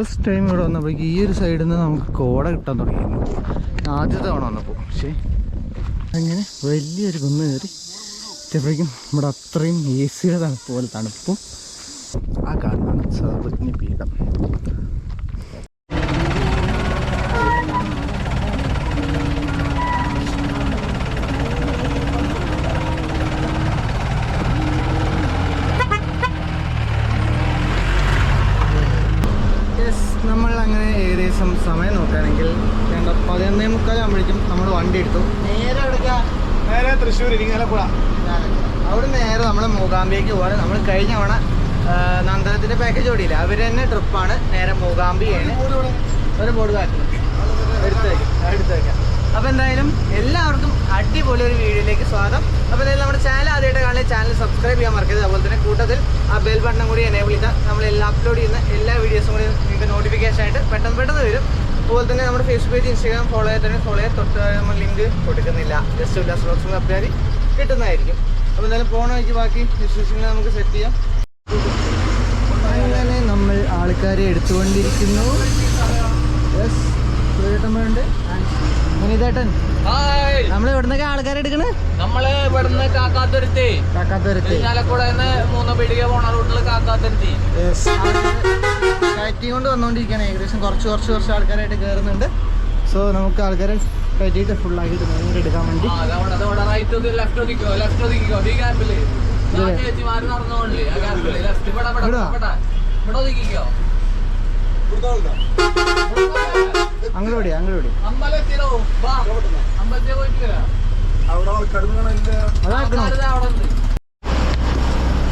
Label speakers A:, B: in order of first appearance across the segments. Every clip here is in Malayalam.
A: ഫസ്റ്റ് ടൈം ഇവിടെ വന്നപ്പോഴേക്ക് ഈ ഒരു സൈഡിൽ നിന്ന് നമുക്ക് കോട കിട്ടാൻ തുടങ്ങിയിരുന്നു. ആദ്യത്തെ തവണ വന്നപ്പോൾ പക്ഷേ അങ്ങനെ വലിയൊരു കുന്ന് കയറി എത്തിയപ്പോഴേക്കും ഇവിടെ അത്രയും എ സിയുടെ തണുപ്പ് പോലെ തണുപ്പും ആ കാണുന്നതാണ് സർവജ്ഞ പീഠം. നമ്മൾ അങ്ങനെ ഏകദേശം സമയം നോക്കുകയാണെങ്കിൽ വേണ്ട പതിനൊന്നേ മുക്കാലാകുമ്പോഴേക്കും നമ്മൾ വണ്ടി എടുത്തു. നേരെ എടുക്കാം
B: നേരെ തൃശ്ശൂർ ഇരിങ്ങാലക്കുട.
A: അവിടെ നേരെ നമ്മൾ മൂകാംബിയേക്ക് പോവാണ്. നമ്മൾ കഴിഞ്ഞ തവണ നന്ദനത്തിന്റെ പാക്കേജ് ഓടിയില്ല? അവർ തന്നെ ട്രിപ്പാണ് നേരെ മൂകാംബിയാണ്. ഒരു ബോർഡ് ബാക്കി എടുത്ത് വയ്ക്കാം എടുത്തു വയ്ക്കാം അപ്പോൾ എന്തായാലും എല്ലാവർക്കും അടിപൊളി ഒരു വീഡിയോയിലേക്ക് സ്വാഗതം. അപ്പോൾ എന്തായാലും നമ്മുടെ ചാനൽ ആദ്യമായിട്ട് കാണുന്ന ചാനൽ സബ്സ്ക്രൈബ് ചെയ്യാൻ മറക്കരുത്. അതുപോലെ തന്നെ കൂട്ടത്തിൽ ആ ബെൽ ബട്ടൺ കൂടി എനേബിൾ ചെയ്താൽ നമ്മൾ എല്ലാം അപ്ലോഡ് ചെയ്യുന്ന എല്ലാ വീഡിയോസും കൂടി നിങ്ങൾക്ക് നോട്ടിഫിക്കേഷൻ ആയിട്ട് പെട്ടെന്ന് പെട്ടെന്ന് വരും. അതുപോലെ തന്നെ നമ്മുടെ ഫേസ്ബുക്ക് പേജ് ഇൻസ്റ്റാഗ്രാം ഫോളോ ചെയ്താൽ തന്നെ ഫോളോ ചെയ്യാൻ തൊട്ട് നമ്മൾ ലിങ്ക് കൊടുക്കുന്നില്ല. ജസ്റ്റ് ഉല്ലാസ് ബ്ലോഗ്സ് അപ്ലാരി കിട്ടുന്നതായിരിക്കും. അപ്പോൾ എന്തായാലും പോണ വഴിക്ക് ബാക്കി ഡിസ്ക്രിപ്ഷനിൽ നമുക്ക് സെറ്റ് ചെയ്യാം. അങ്ങനെ നമ്മൾ ആൾക്കാരെ എടുത്തുകൊണ്ടിരിക്കുന്നു. യെസ് സുരേട്ടമ്മയുണ്ട് മുനിതേട്ടൻ നമ്മൾ ഇവിടുന്നൊക്കെ ആൾക്കാരെ എടുക്കണ്?
C: നമ്മൾ ഇവിടുന്ന് കാക്കാത്തുരുത്തി.
A: കാക്കാത്തുരുത്തി.
C: ഇരിഞ്ഞാലക്കുട മൂന്ന് പീടിക പോണ റൂട്ടിൽ കാക്കാത്തുരുത്തി.
A: കയറ്റി കൊണ്ട് വന്നുകൊണ്ടിരിക്കുകയാണ് ഏകദേശം കുറച്ച് കുറച്ച് കുറച്ച് ആൾക്കാരായിട്ട് കയറുന്നുണ്ട് സോ നമുക്ക് ആൾക്കാരെ കയറ്റിയിട്ട് ഫുൾ ആക്കിട്ട് എടുക്കാൻ വേണ്ടി.
C: ഇവിടെ ഇവിടെ
A: ഇവിടാ?
C: ഇവിടെ ആൾക്കാര് അവിടെ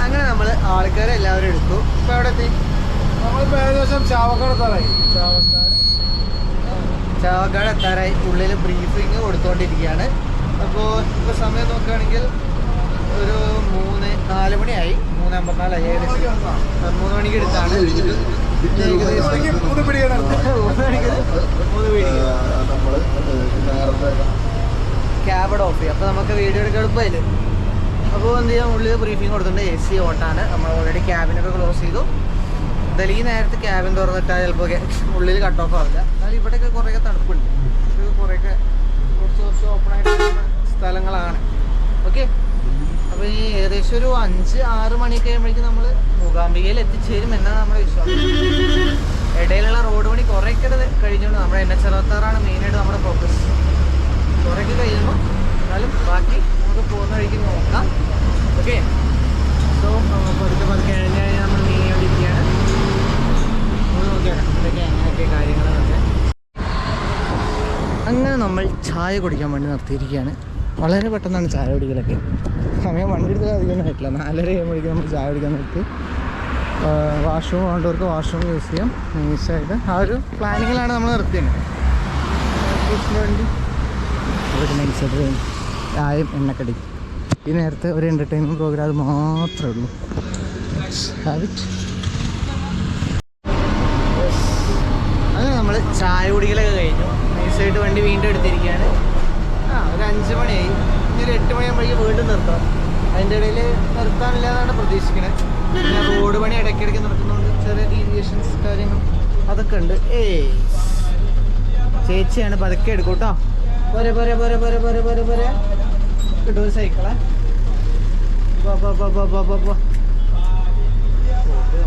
A: അങ്ങനെ നമ്മൾ ആൾക്കാരെ എല്ലാവരും എടുത്തു. ഇപ്പൊ എവിടെ എത്തി?
B: നമ്മളിപ്പോ ഏകദേശം ചാവക്കാട് എത്താറായി. ചാവക്കാട്
A: എത്താറായി ഉള്ളിൽ ബ്രീഫിങ് കൊടുത്തുകൊണ്ടിരിക്കുകയാണ് അപ്പോൾ ഇപ്പൊ സമയം നോക്കുകയാണെങ്കിൽ ഒരു മൂന്ന് നാല് മണിയായി. മൂന്ന് അമ്പത്തിനാലായി ഏകദേശം മൂന്ന് മണിക്ക് എടുത്താണ്. ക്യാബ് ഓഫ് ചെയ്യും അപ്പോൾ നമുക്ക് വീഡിയോ എടുക്കാൻ എളുപ്പമായില്ലേ? അപ്പോൾ എന്ത് ചെയ്യാം? ഉള്ളിൽ ബ്രീഫിംഗ് കൊടുത്തിട്ടുണ്ട് എ സി ഓട്ടാണ് നമ്മൾ ഓൾറെഡി ക്യാബിനൊക്കെ ക്ലോസ് ചെയ്തു. ഈ നേരത്തെ ക്യാബിൻ തുറന്നിട്ടാൽ ചിലപ്പോൾ ഉള്ളിൽ കട്ട് ഓഫ് ആവില്ല. എന്നാലും ഇവിടെയൊക്കെ കുറേയൊക്കെ തണുപ്പുണ്ട്. കുറേയൊക്കെ കുറച്ച് കുറച്ച് ഓപ്പൺ ആയിട്ടുള്ള സ്ഥലങ്ങളാണ്. ഓക്കെ അപ്പോൾ ഈ ഏകദേശം ഒരു അഞ്ച് ആറ് മണിയൊക്കെ കഴിയുമ്പോഴേക്കും നമ്മൾ മൂകാംബികയിൽ എത്തിച്ചേരും എന്നാണ് നമ്മുടെ വിശ്വാസം. ഇടയിലുള്ള റോഡ് പണി കുറേയൊക്കെ കഴിഞ്ഞുകൊണ്ട് നമ്മുടെ എൻ എച്ച് അറുപത്താറാണ് മെയിനായിട്ട് നമ്മുടെ ഫോക്കസ് കുറേയൊക്കെ കഴിയുമ്പോൾ എന്നാലും ബാക്കി നമുക്ക് പോകുന്ന വഴിക്ക് നോക്കാം. ഓക്കെ സോ പതുക്കെ പതുക്കെ കഴിഞ്ഞ് കഴിഞ്ഞാൽ നമ്മൾ നമ്മൾ നോക്കിയാണ് അങ്ങനെ നമ്മൾ ചായ കുടിക്കാൻ വേണ്ടി നിർത്തിയിരിക്കുകയാണ്. വളരെ പെട്ടെന്നാണ് ചായ കുടിക്കലൊക്കെ. സമയം വണ്ടി എടുത്താൽ അധികം ആയിട്ടില്ല. നാലര കഴിയുമ്പോഴേക്കും നമ്മൾ ചായ കുടിക്കാൻ നിർത്തി വാഷ്റൂം വേണ്ടവർക്ക് വാഷ്റൂം യൂസ് ചെയ്യാം. നൈസായിട്ട് ആ ഒരു പ്ലാനിങ്ങിലാണ് നമ്മൾ നിർത്തിയത്. വണ്ടി. ഒരു നൈസായിട്ട് ചായയും എണ്ണക്കടി. ഈ നേരത്തെ ഒരു എന്റർടൈൻമെന്റ് പ്രോഗ്രാം അത് മാത്രമേ ഉള്ളൂ. അങ്ങനെ നമ്മൾ ചായ കുടിക്കലൊക്കെ കഴിഞ്ഞു. നൈസായിട്ട് വണ്ടി വീണ്ടും എടുത്തിരിക്കുകയാണ്. അഞ്ച് മണിയായി ഇനി ഒരു എട്ട് മണിയാകുമ്പോഴേക്കും വീണ്ടും നിർത്താം അതിന്റെ ഇടയിൽ നിർത്താനില്ല എന്നാണ് പ്രതീക്ഷിക്കുന്നത് പിന്നെ റോഡ് പണി ഇടയ്ക്കിടയ്ക്ക് നിർത്തുന്നുണ്ട് ചെറിയ ഡീവിയേഷൻസ് കാര്യങ്ങൾ അതൊക്കെ ഉണ്ട്. ഏയ്. ചേച്ചിയാണ് പതുക്കെ എടുക്കും കേട്ടോ. പോരെ പോരെ പോരെ പോരെ പോരെ പോരെ പോരെ. കിട്ടും സൈക്കിളെ ചെയ്യാനാവും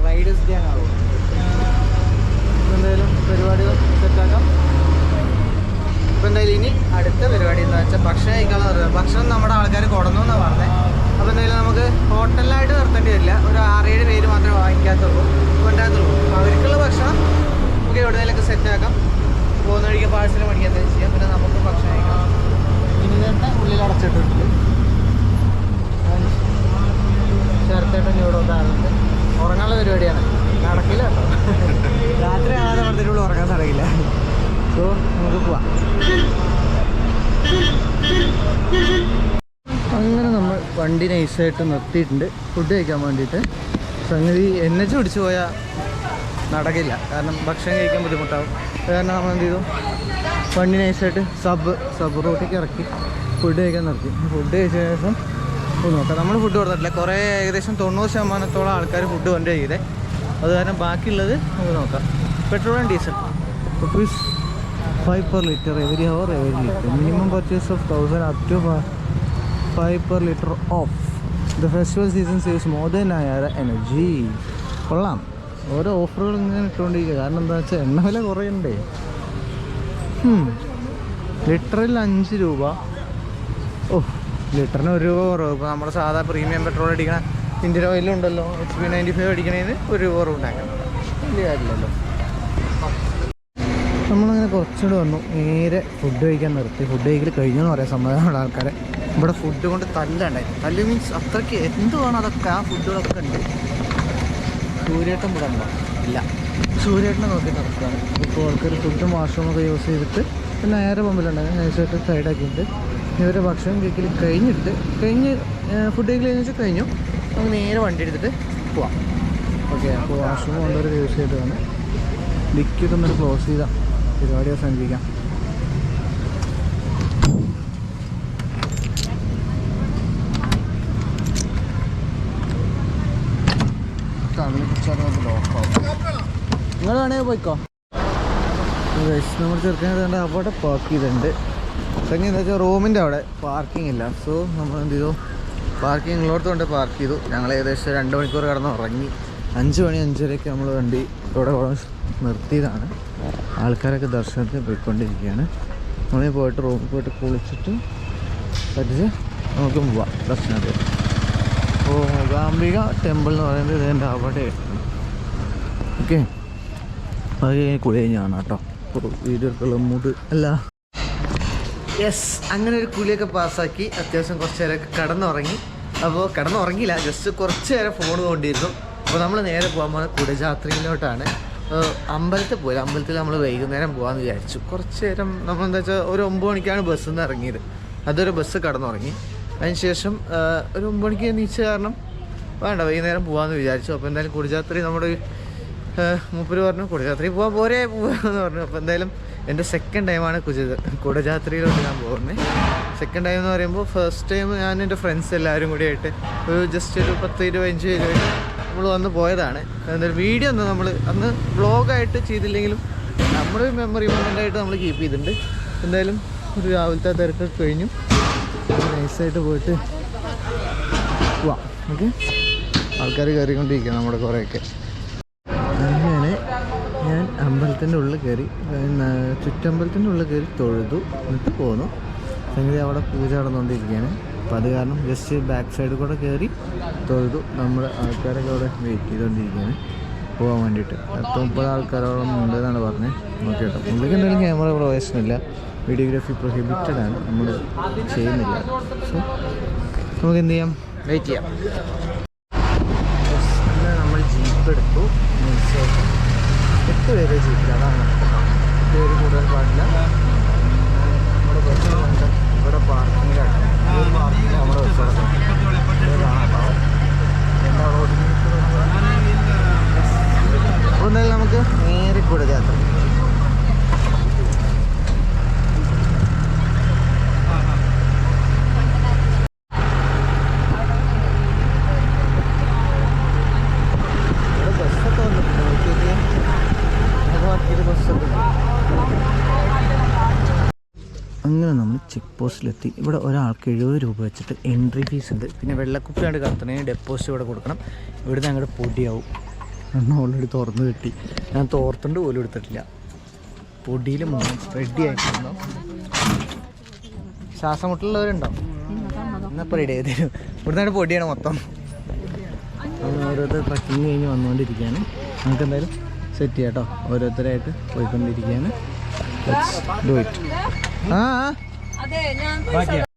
A: റൈഡേഴ്സ് ആവും എന്തായാലും പരിപാടികൾ സെറ്റാക്കാം ഇപ്പം എന്തായാലും ഇനി അടുത്ത പരിപാടി എന്താ വെച്ചാൽ ഭക്ഷണം കഴിക്കാനുള്ള പറയുന്നത് ഭക്ഷണം നമ്മുടെ ആൾക്കാർ കൊടുന്നു എന്നാണ് പറഞ്ഞത് അപ്പോൾ എന്തായാലും നമുക്ക് ഹോട്ടലിലായിട്ട് നിർത്തേണ്ടി വരില്ല. ഒരു ആറേഴ് പേര് മാത്രമേ വാങ്ങിക്കാത്തുള്ളൂ. കൊണ്ടാകത്തുള്ളൂ അപ്പോൾ അവർക്കുള്ള ഭക്ഷണം നമുക്ക് എവിടെയെങ്കിലൊക്കെ സെറ്റാക്കാം പോകുന്ന വഴിക്ക് പാഴ്സൽ മേടിക്കാൻ ചെയ്യാം. പിന്നെ നമുക്ക് ഭക്ഷണം കഴിക്കാം. ഇനി തന്നെ ഉള്ളിൽ അടച്ചിട്ടുണ്ട് ചേർത്തേട്ടൻ ഇവിടെ ഉണ്ടാകുന്നുണ്ട് ഉറങ്ങാനുള്ള പരിപാടിയാണ്. നടക്കില്ല കേട്ടോ. രാത്രി ആകാതെ പറഞ്ഞിട്ടുള്ളൂ ഉറങ്ങാൻ നടക്കില്ല. സോ നമുക്ക് പോവാം. അങ്ങനെ നമ്മൾ വണ്ടി നൈസായിട്ട് നിർത്തിയിട്ടുണ്ട്. ഫുഡ് കഴിക്കാൻ വേണ്ടിയിട്ട്. സംഗതി എന്നെ പിടിച്ചു പോയാൽ നടക്കില്ല. കാരണം ഭക്ഷണം കഴിക്കാൻ ബുദ്ധിമുട്ടാവും. കാരണം നമ്മൾ എന്ത് ചെയ്തു? വണ്ടി നൈസായിട്ട് സബ് സബ് റോട്ടിലേക്ക് ഇറക്കി ഫുഡ് കഴിക്കാൻ നിർത്തി. ഫുഡ് കഴിച്ച ശേഷം നോക്കാം. നമ്മൾ ഫുഡ് കൊടുത്തിട്ടില്ല. കുറേ ഏകദേശം തൊണ്ണൂറ് ശതമാനത്തോളം ആൾക്കാർ ഫുഡ് കൊണ്ട് ചെയ്തേ അത് കാരണം ബാക്കിയുള്ളത് നമുക്ക് നോക്കാം. And diesel rupees five per litre every hour every litre minimum purchase of thousand up to five per litre of the festival season saves more than ആയ എനർജി കൊള്ളാം. ഓരോ ഓഫറുകൾ ഇങ്ങനെ ഇട്ടുകൊണ്ടിരിക്കുക. കാരണം എന്താ വെച്ചാൽ എണ്ണ വില കുറയണ്ടേ? ലിറ്ററിൽ അഞ്ച് രൂപ. ഓ ലിറ്ററിന് ഒരു രൂപ കുറവ്. ഇപ്പോൾ നമ്മുടെ സാധാ പ്രീമിയം പെട്രോൾ അടിക്കണ ഇന്ത്യൻ ഓയിലുണ്ടല്ലോ എച്ച് പി നയന്റി ഫൈവ് അടിക്കണേന് ഒരു രൂപ കുറവ് ഉണ്ടാക്കണം വലിയ കാര്യമില്ലല്ലോ. നമ്മളങ്ങനെ കുറച്ചുകൂടെ വന്നു. നേരെ ഫുഡ് കഴിക്കാൻ നിർത്തി. ഫുഡ് കഴിക്കൽ കഴിഞ്ഞു എന്ന് പറയാൻ സമ്മതമുള്ള ആൾക്കാരെ. ഇവിടെ ഫുഡ് കൊണ്ട് തല്ലുണ്ടായി. തല്ല് മീൻസ് അത്രയ്ക്ക് എന്തുവാണ് അതൊക്കെ? ആ ഫുഡുകളൊക്കെ ഉണ്ട്. സൂര്യേട്ടൻ ഇവിടെ ഉണ്ടോ? ഇല്ല. സൂര്യേട്ടനെ നോക്കി നടക്കുകയാണ്. ഇപ്പോൾ ആൾക്കാർ ഫുഡും വാഷ്റൂമൊക്കെ യൂസ് ചെയ്തിട്ട് പിന്നെ നേരെ പമ്പിലുണ്ടായി നൈസായിട്ട് സൈഡാക്കിയിട്ട് ഇവരെ ഭക്ഷണം കഴിക്കൽ കഴിഞ്ഞിട്ട് കഴിഞ്ഞ് ഫുഡ് കഴിക്കൽ കഴിഞ്ഞ് വെച്ചാൽ കഴിഞ്ഞു. നമുക്ക് നേരെ വണ്ടി എടുത്തിട്ട് പോവാം. ഓക്കെ അപ്പോൾ വാഷ്റൂം കൊണ്ടൊരു യൂസ് ചെയ്തതാണ്. ലിക്വിഡ് ഒന്നൊരു ക്ലോസ് ചെയ്താൽ പരിപാടി അവസാനിപ്പിക്കാം. നിങ്ങൾ വേണേ പോയിക്കോ. നമ്മൾ ചെറുക്കാൻ അവിടെ പാർക്ക് ചെയ്തിട്ടുണ്ട്. ചെങ്ങ എന്താ വെച്ചാൽ റൂമിന്റെ അവിടെ പാർക്കിംഗ് ഇല്ല. സോ നമ്മൾ എന്ത് ചെയ്തു? പാർക്കിംഗ് ഉള്ളിടത്ത് കൊണ്ട് പാർക്ക് ചെയ്തു. ഞങ്ങൾ ഏകദേശം രണ്ട് മണിക്കൂർ കടന്ന് ഉറങ്ങി അഞ്ച് മണി അഞ്ചരയ്ക്ക് നമ്മൾ വണ്ടി ഇവിടെ നിർത്തിയതാണ്. ആൾക്കാരൊക്കെ ദർശനത്തിന് പോയിക്കൊണ്ടിരിക്കുകയാണ്. നമ്മളെ പോയിട്ട് റൂമിൽ പോയിട്ട് കുളിച്ചിട്ട് പറ്റിച്ച് നമുക്ക് പോവാം ദർശനത്തിൽ അപ്പോൾ മൂകാംബിക ടെമ്പിൾ എന്ന് പറയുന്നത് ഇതിന്റെ അവിടെ. ഓക്കെ. അത് കഴിഞ്ഞ് കുളി കഴിഞ്ഞാണ് കേട്ടോ. വീഡിയോ എടുക്കുള്ള അല്ല. യെസ് അങ്ങനെ ഒരു കുളിയൊക്കെ പാസ്സാക്കി അത്യാവശ്യം കുറച്ച് നേരമൊക്കെ കടന്നുറങ്ങി. അപ്പോൾ കടന്നുറങ്ങിയില്ല ജസ്റ്റ് കുറച്ച് നേരം ഫോൺ കൊണ്ടിരുന്നു. അപ്പോൾ നമ്മൾ നേരെ പോകാൻ പോകുന്നത് കുടജാത്രയിലോട്ടാണ്. അമ്പലത്തിൽ പോയി. അമ്പലത്തിൽ നമ്മൾ വൈകുന്നേരം പോകാമെന്ന് വിചാരിച്ചു. കുറച്ച് നേരം നമ്മൾ എന്താ വെച്ചാൽ ഒരു ഒമ്പത് മണിക്കാണ് ബസ്സിൽ നിന്ന് ഇറങ്ങിയത്. അതൊരു ബസ് കടന്നുറങ്ങി. അതിനുശേഷം ശേഷം ഒരു ഒമ്പത് മണിക്ക് എണീച്ച കാരണം വേണ്ട വൈകുന്നേരം പോകാമെന്ന് വിചാരിച്ചു. അപ്പോൾ എന്തായാലും കുടിജാത്രി നമ്മുടെ മൂപ്പര് പറഞ്ഞു കുടജാത്രി പോകാൻ പോരെ പോകാമെന്ന് പറഞ്ഞു. അപ്പോൾ എന്തായാലും എന്റെ സെക്കൻഡ് ടൈമാണ് കുജ കുടജാത്രിയിലോട്ട് ഞാൻ പോകുന്നത് സെക്കൻഡ് ടൈം എന്ന് പറയുമ്പോൾ ഫസ്റ്റ് ടൈം ഞാൻ എന്റെ ഫ്രണ്ട്സ് എല്ലാവരും കൂടി ആയിട്ട് ഒരു ജസ്റ്റ് ഒരു പത്ത് ഇരുപത്തഞ്ച് ഇരുപത് നമ്മൾ വന്ന് പോയതാണ്. എന്തായാലും വീഡിയോ ഒന്ന് നമ്മൾ അന്ന് വ്ളോഗായിട്ട് ചെയ്തില്ലെങ്കിലും നമ്മുടെ മെമ്മറി മൊമെന്റായിട്ട് നമ്മൾ കീപ്പ് ചെയ്തിട്ടുണ്ട്. എന്തായാലും ഒരു രാവിലത്തെ തിരക്കൊക്കെ കഴിഞ്ഞു. നൈസായിട്ട് പോയിട്ട് പോവാം. ഓക്കെ ആൾക്കാർ കയറിക്കൊണ്ടിരിക്കുക നമ്മുടെ കുറേയൊക്കെ. അങ്ങനെ ഞാൻ അമ്പലത്തിന്റെ ഉള്ളിൽ കയറി ചുറ്റമ്പലത്തിന്റെ ഉള്ളിൽ കയറി തൊഴുതു. എന്നിട്ട് പോന്നു. സംഗതി അവിടെ പൂജ നടന്നുകൊണ്ടിരിക്കുകയാണ്. അപ്പോൾ അത് കാരണം ജസ്റ്റ് ബാക്ക് സൈഡിൽ കൂടെ കയറി തൊഴുതു. നമ്മുടെ ആൾക്കാരൊക്കെ അവിടെ വെയിറ്റ് ചെയ്തുകൊണ്ടിരിക്കുകയാണ് പോകാൻ വേണ്ടിയിട്ട്. പത്ത് മുപ്പത് ആൾക്കാരോളം ഉണ്ട് എന്നാണ് പറഞ്ഞത് നോക്കി കേട്ടോ. ഉള്ളിലേക്ക് എന്തായാലും ക്യാമറ പ്രവേശനമില്ല വീഡിയോഗ്രാഫി പ്രൊഹിബിറ്റഡ് ആണ്. നമ്മൾ ചെയ്യുന്നില്ല. സോ നമുക്ക് എന്ത് ചെയ്യാം? വെയിറ്റ് ചെയ്യാം. നമ്മൾ ജീപ്പ് എടുത്തു. എട്ട് പേര് ജീപ്പിലാണ് കൂടുതൽ പാടില്ല. നമ്മുടെ ഇവിടെ പാർക്കിങ്ങിലാണ് ഈ പാർക്കിംഗ് നമ്മുടെ അപ്പോൾ എന്തായാലും നമുക്ക് നേരിട്ട് കൂടെ അങ്ങനെ നമ്മൾ ചെക്ക് പോസ്റ്റിലെത്തി ഇവിടെ ഒരാൾക്ക് എഴുപത് രൂപ വെച്ചിട്ട് എൻട്രി ഫീസ് ഉണ്ട്. പിന്നെ വെള്ളക്കുപ്പിയാണ് കത്തണേന് ഡെപ്പോസിറ്റ് ഇവിടെ കൊടുക്കണം. ഇവിടുന്ന് അങ്ങോട്ട് പൊടിയാവും. എന്നാൽ ഓൾറെഡി തുറന്ന് കിട്ടി. ഞാൻ തോർത്തുണ്ട് പോലും എടുത്തിട്ടില്ല. പൊടിയിൽ റെഡി ആയിട്ടുണ്ടോ ശ്വാസം മുട്ടുള്ളവരുണ്ടോ ഇപ്പോൾ റെഡി ആയി തരും. ഇവിടുന്ന് പൊടിയാണ് മൊത്തം. ഓരോരുത്തർ ട്രക്കിങ് കഴിഞ്ഞ് വന്നുകൊണ്ടിരിക്കുകയാണ് നമുക്ക് എന്തായാലും സെറ്റ് ചെയ്യാം കേട്ടോ ഓരോരുത്തരായിട്ട് പോയിക്കൊണ്ടിരിക്കുകയാണ് ഡു ഇറ്റ് ആ ആ.
D: അതെ ഞാൻ
A: ആരെങ്കിലും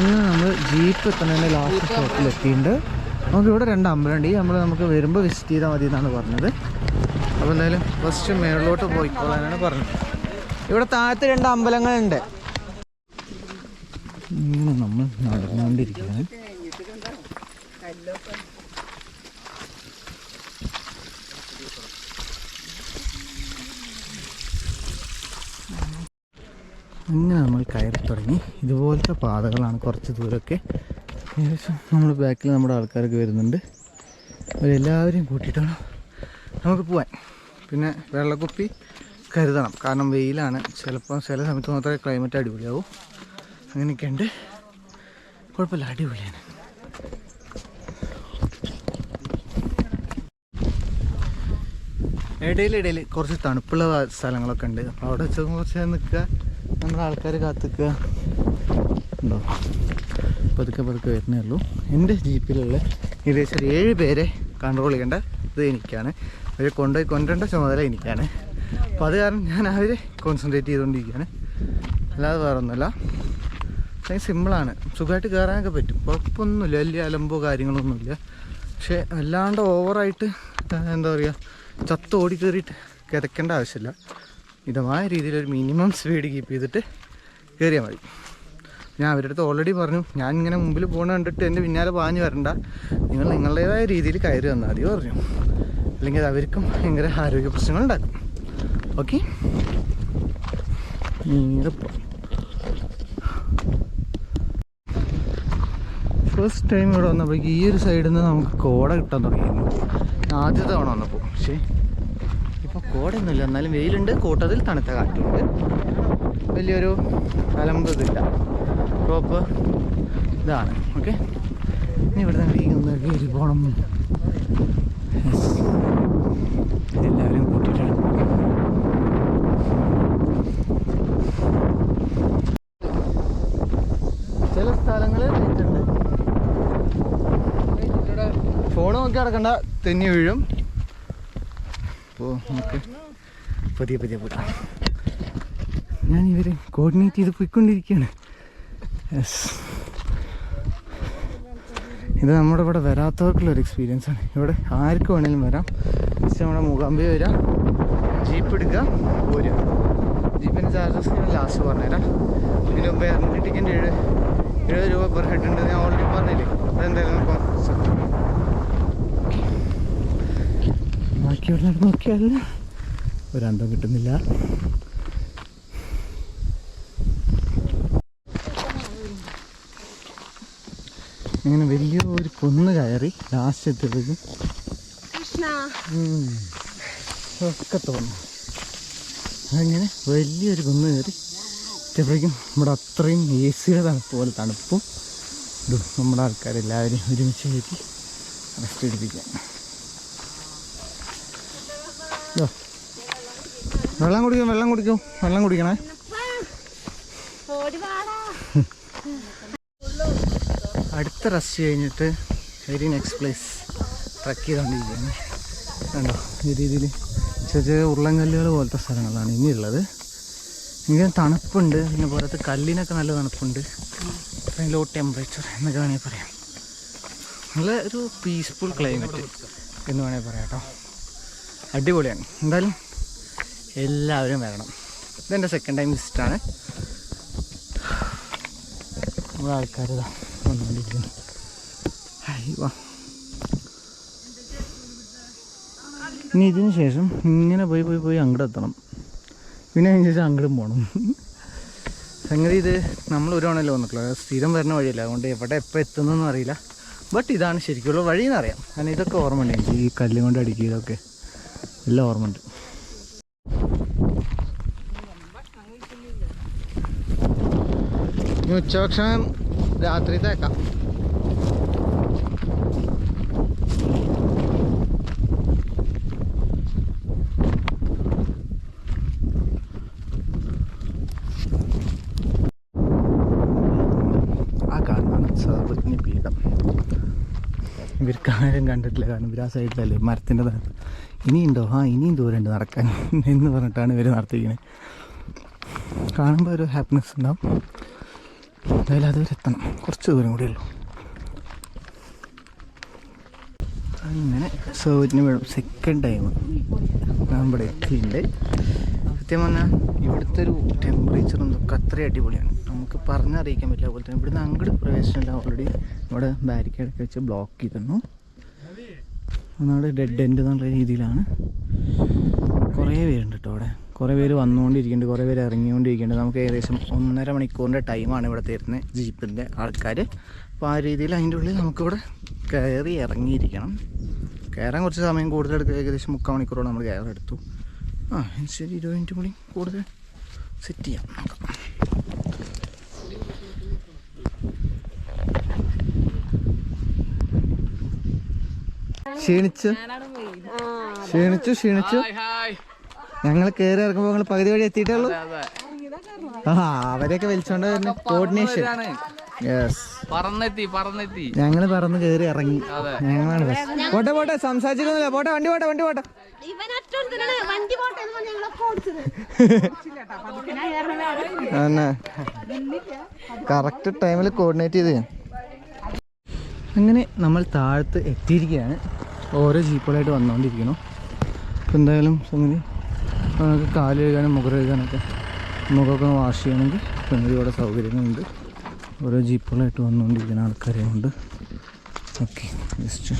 A: അങ്ങനെ നമ്മൾ ജീപ്പ് എത്തുന്നതിന്റെ ലാസ്റ്റ് സ്റ്റോപ്പിൽ എത്തിയിട്ടുണ്ട് നമുക്ക് ഇവിടെ രണ്ട് അമ്പലമുണ്ട്. ഈ അമ്പലം നമുക്ക് വരുമ്പോൾ വിസിറ്റ് ചെയ്താൽ മതി എന്നാണ് പറഞ്ഞത്. അപ്പോൾ എന്തായാലും ഫസ്റ്റ് മേളിലോട്ട് പോയിക്കോളാനാണ് പറഞ്ഞത്. ഇവിടെ താഴത്ത് രണ്ട് അമ്പലങ്ങളുണ്ട്. ഇങ്ങനെ നമ്മൾ നടന്നുകൊണ്ടിരിക്കുകയാണ് അങ്ങനെ നമ്മൾ കയറി തുടങ്ങി. ഇതുപോലത്തെ പാതകളാണ് കുറച്ച് ദൂരമൊക്കെ. ഏകദേശം നമ്മൾ ബാക്കിൽ നമ്മുടെ ആൾക്കാരൊക്കെ വരുന്നുണ്ട്. അവരെല്ലാവരെയും കൂട്ടിയിട്ടാണ് നമുക്ക് പോവാൻ. പിന്നെ വെള്ളക്കുപ്പി കരുതണം. കാരണം വെയിലാണ്. ചിലപ്പോൾ ചില സമയത്ത് മാത്രമേ ക്ലൈമറ്റ് അടിപൊളിയാവും. അങ്ങനെയൊക്കെ ഉണ്ട് കുഴപ്പമില്ല. അടിപൊളിയാണ്. ഇടയിലിടയിൽ കുറച്ച് തണുപ്പുള്ള സ്ഥലങ്ങളൊക്കെ ഉണ്ട്. അപ്പോൾ അവിടെ വെച്ച് കുറച്ച് നിൽക്കുക. നമ്മുടെ ആൾക്കാർ കാത്തിക്കുക ഉണ്ടോ? പതുക്കെ പതുക്കെ വരുന്നേ ഉള്ളൂ. എന്റെ ജീപ്പിലുള്ള ഏകദേശം ഒരു ഏഴ് പേരെ കൺട്രോൾ ചെയ്യേണ്ട ഇത് എനിക്കാണ്. അവരെ കൊണ്ടുപോയി കൊണ്ടുവരേണ്ട ചുമതല എനിക്കാണ്. അപ്പോൾ അത് കാരണം ഞാൻ അവരെ കോൺസെൻട്രേറ്റ് ചെയ്തുകൊണ്ടിരിക്കുകയാണ്. അല്ലാതെ വേറെ ഒന്നുമല്ല സിമ്പിളാണ് സുഖമായിട്ട് കയറാനൊക്കെ പറ്റും. കുഴപ്പമൊന്നുമില്ല. വലിയ അലമ്പോ കാര്യങ്ങളൊന്നുമില്ല. പക്ഷേ അല്ലാണ്ട് ഓവറായിട്ട് എന്താ പറയുക ചത്ത് ഓടി കയറിയിട്ട് ആവശ്യമില്ല. മിതമായ രീതിയിൽ ഒരു മിനിമം സ്പീഡ് കീപ്പ് ചെയ്തിട്ട് കയറിയാൽ മതി. ഞാൻ അവരുടെ അടുത്ത് ഓൾറെഡി പറഞ്ഞു ഞാൻ ഇങ്ങനെ മുമ്പിൽ പോകണ കണ്ടിട്ട് എന്റെ പിന്നാലെ പാഞ്ഞു വരണ്ട. നിങ്ങൾ നിങ്ങളുടേതായ രീതിയിൽ കയറി വന്നാൽ മതി പറഞ്ഞു. അല്ലെങ്കിൽ അത് അവർക്കും ഭയങ്കര ആരോഗ്യ പ്രശ്നങ്ങൾ ഉണ്ടാക്കും. ഓക്കെ ഫസ്റ്റ് ടൈം ഇവിടെ വന്നപ്പോഴേക്ക് ഈ ഒരു സൈഡിൽ നിന്ന് നമുക്ക് കോട കിട്ടാൻ തുടങ്ങിയിരുന്നു. ആദ്യത്തെ തവണ വന്നപ്പോൾ. പക്ഷേ കോടയൊന്നുമില്ല എന്നാലും വെയിലുണ്ട്. കൂട്ടത്തിൽ തണുത്ത കാറ്റുണ്ട്. വലിയൊരു അലമ്പതില്ല ടോപ്പ് ഇതാണ്. ഓക്കെ ഇനി ഇവിടെ നിന്ന് ഒന്ന് കയറി പോകണം. എല്ലാവരും കൂട്ടിയിട്ടാണ്. ചില സ്ഥലങ്ങളിൽ ഫോണ് നോക്കി നടക്കണ്ട. തെന്നി വീഴും. അപ്പോൾ നമുക്ക് പതിയെ പതിയെ പുതിയ ഞാൻ ഇവരെ കോർഡിനേറ്റ് ചെയ്ത് പോയിക്കൊണ്ടിരിക്കുകയാണ് യെസ് ഇത് നമ്മുടെ ഇവിടെ വരാത്തവർക്കുള്ള ഒരു എക്സ്പീരിയൻസ് ആണ്. ഇവിടെ ആർക്ക് വേണേലും വരാം. ജസ്റ്റ് നമ്മുടെ മൂകാംബി വരാം. ജീപ്പ് എടുക്കുക പോരുക ജീപ്പിന്റെ ചാർജസ് ഞാൻ ലാസ്റ്റ് പറഞ്ഞുതരാം. ഇതിന് മുമ്പ് ഇറങ്ങി ടിക്കറ്റ് ഏഴ് എഴുപത് രൂപ പെർ ഹെഡ് ഉണ്ട് ഞാൻ ഓൾറെഡി പറഞ്ഞില്ലേ? അതെന്തായാലും നോക്കാം ബാക്കി ഇവിടെ നടന്ന് നോക്കിയാൽ ഒരന്തം കിട്ടുന്നില്ല. ഇങ്ങനെ വലിയൊരു കുന്ന് കയറി ലാസ്റ്റ് ഉം, ഒക്കെ തോന്നും അങ്ങനെ വലിയൊരു കുന്ന് കയറി എത്തിയപ്പോഴേക്കും നമ്മുടെ അത്രയും എ സിയുടെ തണുപ്പ് പോലെ തണുപ്പും ഇതും നമ്മുടെ ആൾക്കാരെല്ലാവരും ഒരുമിച്ച് കയറ്റി റെസ്റ്റ് എടുപ്പിക്കാം. വെള്ളം കുടിക്കും വെള്ളം കുടിക്കും. വെള്ളം കുടിക്കണേ. അടുത്ത റെസ്റ്റ് കഴിഞ്ഞിട്ട് വെരി നെക്സ്റ്റ് പ്ലേസ് ട്രക്ക് ചെയ്തുകൊണ്ടിരിക്കുകയാണ് കണ്ടോ ഈ രീതിയിൽ ചെറിയ ചെറിയ ഉരുളങ്കല്ലുകൾ പോലത്തെ സ്ഥലങ്ങളാണ് ഇനിയുള്ളത്. എനിക്ക് തണുപ്പുണ്ട് പിന്നെ പോലത്തെ കല്ലിനൊക്കെ നല്ല തണുപ്പുണ്ട്. ലോ ടെമ്പറേച്ചർ എന്നൊക്കെ വേണമെങ്കിൽ പറയാം. നല്ല ഒരു പീസ്ഫുൾ ക്ലൈമറ്റ് എന്ന് വേണമെങ്കിൽ പറയാം കേട്ടോ. അടിപൊളിയാണ്. എന്തായാലും എല്ലാവരും വരണം. ഇതെന്റെ സെക്കൻഡ് ടൈം വിസിറ്റാണ് നമ്മുടെ ആൾക്കാർ വന്നുകൊണ്ടിരിക്കുന്നു. അയ്യോ. ഇനി ഇതിന് ശേഷം ഇങ്ങനെ പോയി പോയി പോയി അങ്ങോട്ട് എത്തണം. പിന്നെ അതിന് ശേഷം അങ്ങോട്ടും പോകണം സംഗതി ഇത് നമ്മൾ ഒരു തവണയല്ലേ വന്നിട്ടുള്ളത് സ്ഥിരം വരുന്ന വഴിയല്ല. അതുകൊണ്ട് എവിടെ എപ്പോൾ എത്തുന്നതെന്ന് അറിയില്ല. ബട്ട് ഇതാണ് ശരിക്കുള്ള വഴി എന്നറിയാം. കാരണം ഇതൊക്കെ ഓർമ്മ എനിക്ക് ഈ കല്ലും കൊണ്ട് അടിക്കുക ഇതൊക്കെ. എല്ലാം ഓർമ്മയുണ്ട്. ഉച്ചഭക്ഷണം രാത്രിത്തേക്കാം ആ കാണുന്നതാണ് സർവജ്ഞ പീഠം ഇവർക്ക് ആരും കണ്ടിട്ടില്ല. കാരണം ഇവർ ആ സൈഡിലല്ലേ മരത്തിന്റെതാണ് ഇനിയുണ്ടോ? ആ ഇനിയും ദൂരമുണ്ട് നടക്കാൻ എന്ന് പറഞ്ഞിട്ടാണ് ഇവർ നടത്തിയിരിക്കുന്നത് കാണുമ്പോൾ ഒരു ഹാപ്പിനെസ് ഉണ്ടാവും. എന്തായാലും അതുവരെ എത്തണം. കുറച്ച് ദൂരം കൂടെ ഉള്ളൂ. അങ്ങനെ സൗകര്യം വേണം സെക്കൻഡ് ടൈം ഞാൻ ഇവിടെ എത്തിയിട്ടുണ്ട്. സത്യം പറഞ്ഞാൽ ഇവിടുത്തെ ഒരു ടെമ്പറേച്ചർ എന്തൊക്കെ അത്രയും അടിപൊളിയാണ്. നമുക്ക് പറഞ്ഞറിയിക്കാൻ പറ്റില്ല. അതുപോലെ തന്നെ ഇവിടുന്ന് അങ്ങോട്ട് പ്രവേശനമില്ല ഓൾറെഡി ഇവിടെ ബാരിക്കേഡൊക്കെ വെച്ച് ബ്ലോക്ക് ചെയ്തിരുന്നു. ഒന്നാട് ഡെഡ് എൻഡ് എന്നുള്ള രീതിയിലാണ്. കുറേ പേരുണ്ട് കേട്ടോ അവിടെ. കുറേ പേര് വന്നുകൊണ്ടിരിക്കുന്നുണ്ട്. കുറേ പേര് ഇറങ്ങിക്കൊണ്ടിരിക്കുന്നുണ്ട്. നമുക്ക് ഏകദേശം ഒന്നര മണിക്കൂറിന്റെ ടൈമാണ് ഇവിടെ തരുന്നത് ജീപ്പിന്റെ ആൾക്കാർ അപ്പോൾ ആ രീതിയിൽ അതിന്റെ ഉള്ളിൽ നമുക്കിവിടെ കയറി ഇറങ്ങിയിരിക്കണം. കയറാൻ കുറച്ച് സമയം കൂടുതൽ എടുക്കുക ഏകദേശം മുക്കാൽ മണിക്കൂറോളം നമ്മൾ കയറെടുത്തു. ആ ശരി. ഇരുപത് മിനിറ്റ് കൂടി കൂടുതൽ സെറ്റ് ചെയ്യാം. നോക്കാം. ക്ഷീണിച്ചു? ക്ഷീണിച്ചു ക്ഷീണിച്ചു. ഞങ്ങൾ കയറി ഇറങ്ങുമ്പോൾ ഞങ്ങൾ പകുതി വഴി എത്തിയിട്ടേ ഉള്ളൂ
C: അതെ.
A: ആ അവരെയൊക്കെ വലിച്ചോണ്ട് കോർഡിനേഷൻ. യെസ്
C: പറന്നെത്തി പറന്നെത്തി.
A: ഞങ്ങൾ പറന്ന് കേറി ഇറങ്ങി. ഞങ്ങളാണ് പോട്ടെ പോട്ടെ സംസാരിച്ചിട്ടൊന്നുമില്ല. പോട്ടെ വണ്ടി പോട്ടെ വണ്ടി പോട്ടെ. കറക്റ്റ് ടൈമിൽ കോർഡിനേറ്റ് ചെയ്ത് ഞാൻ. അങ്ങനെ നമ്മൾ താഴത്ത് എത്തിയിരിക്കുകയാണ്. ഓരോ ജീപ്പുകളായിട്ട് വന്നുകൊണ്ടിരിക്കണം അപ്പോൾ എന്തായാലും സംഗതി നമുക്ക് കാൽ കഴുകാനും മുഖം കഴുകാനൊക്കെ മുഖമൊക്കെ വാഷ് ചെയ്യണമെങ്കിൽ സംഗതി ഇവിടെ സൗകര്യങ്ങളുണ്ട്. ഓരോ ജീപ്പുകളായിട്ട് വന്നുകൊണ്ടിരിക്കുന്ന ആൾക്കാരെ കൊണ്ട്. ഓക്കെ ജസ്റ്റ്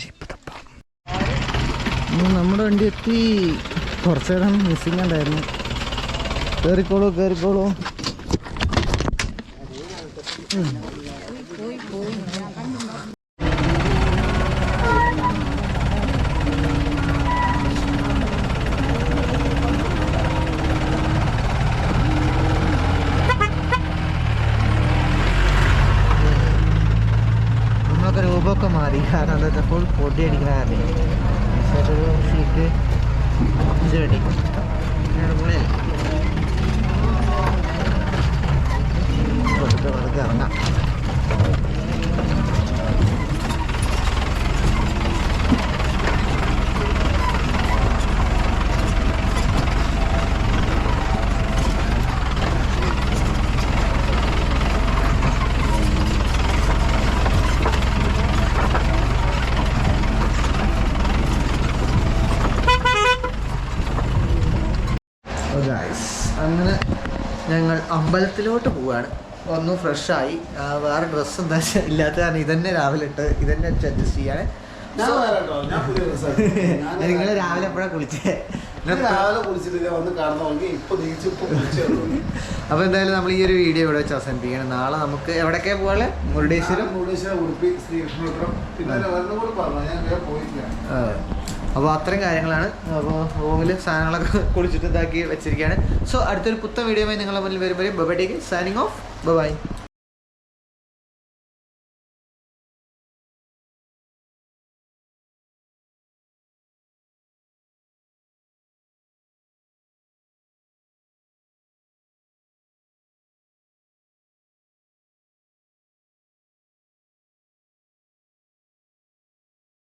A: ജീപ്പ് തപ്പാം ഇന്ന് നമ്മുടെ വണ്ടി എത്തി കുറച്ച് നേരം മിസ്സിങ് ഉണ്ടായിരുന്നു. കയറിക്കോളൂ കയറിക്കോളൂ രൂപമൊക്കെ മാറി. കാരണം എന്താ വെച്ചാൽ ഫുൾ പൊടി അടിക്കുന്ന കാരണം ഒരു ഷീറ്റ് ഇത് കടി അടിപൊളിയല്ലേ പതുക്കെ പതുക്കെ ഇറങ്ങാം ഗായ്സ് അങ്ങനെ ഞങ്ങൾ അമ്പലത്തിലോട്ട് പോവാണ്. ഒന്നും ഫ്രഷായി. വേറെ ഡ്രസ്സ് എന്താ വെച്ചാൽ ഇല്ലാത്ത കാരണം ഇതന്നെ രാവിലെ ഇട്ട് ഇതന്നെ വെച്ച് അഡ്ജസ്റ്റ് ചെയ്യാണ്. നിങ്ങൾ രാവിലെ എപ്പോഴാ കുളിച്ചേ? അപ്പൊ എന്തായാലും നമ്മൾ ഈ ഒരു വീഡിയോ ഇവിടെ വെച്ച് അവസാനിപ്പിക്കണം നാളെ നമുക്ക് എവിടൊക്കെ പോകാളെ മുരുടേശ്വരം?
B: മുരുടേശ്വരം ഉടുപ്പി ശ്രീകൃഷ്ണപുരം. പിന്നെ പറഞ്ഞു. ഞാൻ പോയിട്ടില്ല.
A: അപ്പോൾ അത്രയും കാര്യങ്ങളാണ്. അപ്പോൾ റൂമിൽ സാധനങ്ങളൊക്കെ കുളിച്ചിട്ട് ഇതാക്കി വെച്ചിരിക്കുകയാണ്. സോ അടുത്തൊരു പുത്തൻ വീഡിയോയുമായി നിങ്ങളുടെ മുന്നിൽ വരുമ്പോൾ ബൈ സൈനിങ് ഓഫ് ബൈ